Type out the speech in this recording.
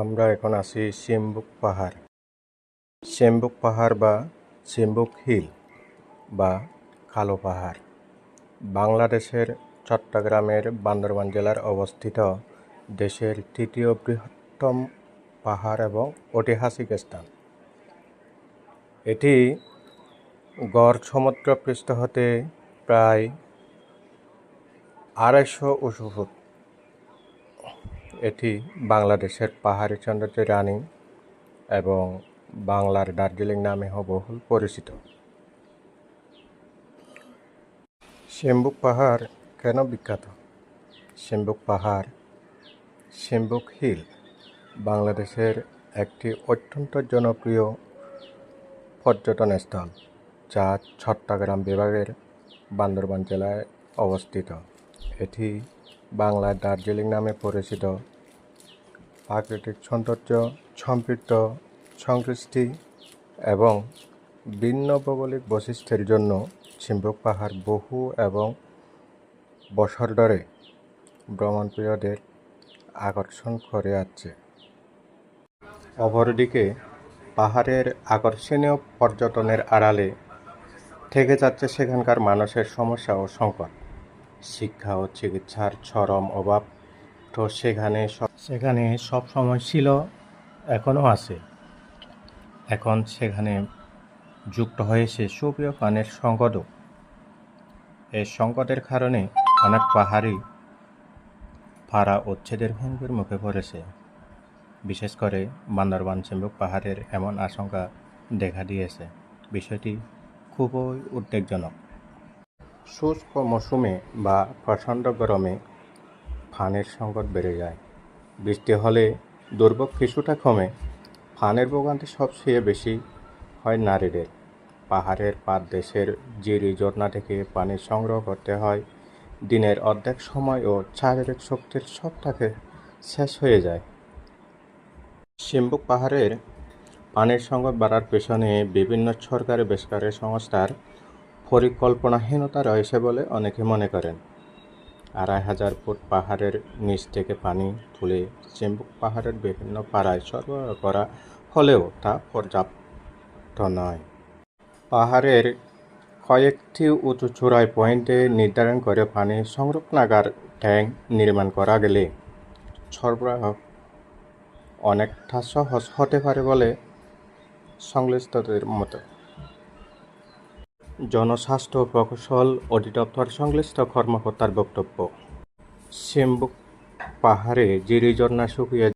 আমরা এখন আছি সিম্বুক পাহাড়। সিম্বুক পাহাড় বা সিম্বুক হিল বা কালো পাহাড়। বাংলাদেশের চট্টগ্রামের বান্দরবান জেলার অবস্থিত দেশের তৃতীয় বৃহত্তম পাহাড় এবং ঐতিহাসিক স্থান। এটি গড় সমুদ্রপৃষ্ঠ হতে প্রায় আড়াইশো উঁচু ফুট। এটি বাংলাদেশের পাহাড়ি সৌন্দর্যের রানী এবং বাংলার দার্জিলিং নামে বহুল পরিচিত। সিম্বুক পাহাড় কেন বিখ্যাত? সিম্বুক পাহাড়, সিম্বুক হিল বাংলাদেশের একটি অত্যন্ত জনপ্রিয় পর্যটন স্থল যা চট্টগ্রাম বিভাগের বান্দরবান জেলায় অবস্থিত। এটি বাংলার দার্জিলিং নামে পরিচিত। প্রাকৃতিক সৌন্দর্য সমৃদ্ধ সংস্কৃতি এবং ভিন্ন ভৌগোলিক বৈশিষ্ট্যের জন্য চিম্বুক পাহাড় বহু এবং বছর ধরে ভ্রমণপ্রিয়দের আকর্ষণ করে আসছে অপরদিকে, পাহাড়ের আকর্ষণীয় পর্যটনের আড়ালে থেকে যাচ্ছে সেখানকার মানুষের সমস্যা ও সংকট। শিক্ষা ও চিকিৎসার চরম অভাব। তো সেখানে সেখানে সব সময় ছিল, এখনও আছে। এখন সেখানে যুক্ত হয়েছে সুপ্রিয় পানের সংকটও। এই সংকটের কারণে অনেক পাহাড়ি পাড়া উচ্ছেদের হুমকির মুখে পড়েছে। বিশেষ করে বান্দরবান চিম্বুক পাহাড়ের এমন আশঙ্কা দেখা দিয়েছে। বিষয়টি খুবই উদ্বেগজনক। শুষ্ক মৌসুমে বা প্রচণ্ড গরমে ফানের সংকট বেড়ে যায়। বৃষ্টি হলে দুর্ভোগ কিছুটা কমে ফানের ভোগান্তি সবচেয়ে বেশি হয় নারীদের। পাহাড়ের পাদদেশের জিরি ঝর্ণা থেকে পানি সংগ্রহ করতে হয়, দিনের অর্ধেক সময় ও শারীরিক শক্তির সবটাকে শেষ হয়ে যায়। সিম্বুক পাহাড়ের পানির সংকট বাড়ার পেছনে বিভিন্ন সরকারি বেসরকারি সংস্থার পরিকল্পনাহীনতা রয়েছে বলে অনেকে মনে করেন। আড়াই হাজার ফুট পাহাড়ের নিচ থেকে পানি তুলে চিম্বুক পাহাড়ের বিভিন্ন পাড়ায় সরবরাহ করা হলেও তা পর্যাপ্ত নয়। পাহাড়ের কয়েকটি উঁচু চূড়ায় পয়েন্টে নির্ধারণ করে পানি সংরক্ষণাগার ট্যাঙ্ক নির্মাণ করা গেলে সরবরাহ অনেকটা সহজ হতে পারে বলে সংশ্লিষ্টদের মতো। জনস্বাস্থ্য প্রকৌশল অধিদপ্তর সংশ্লিষ্ট কর্মকর্তার বক্তব্য। সিম্বুক পাহাড়ে জিরি ঝর্ণা শুকিয়ে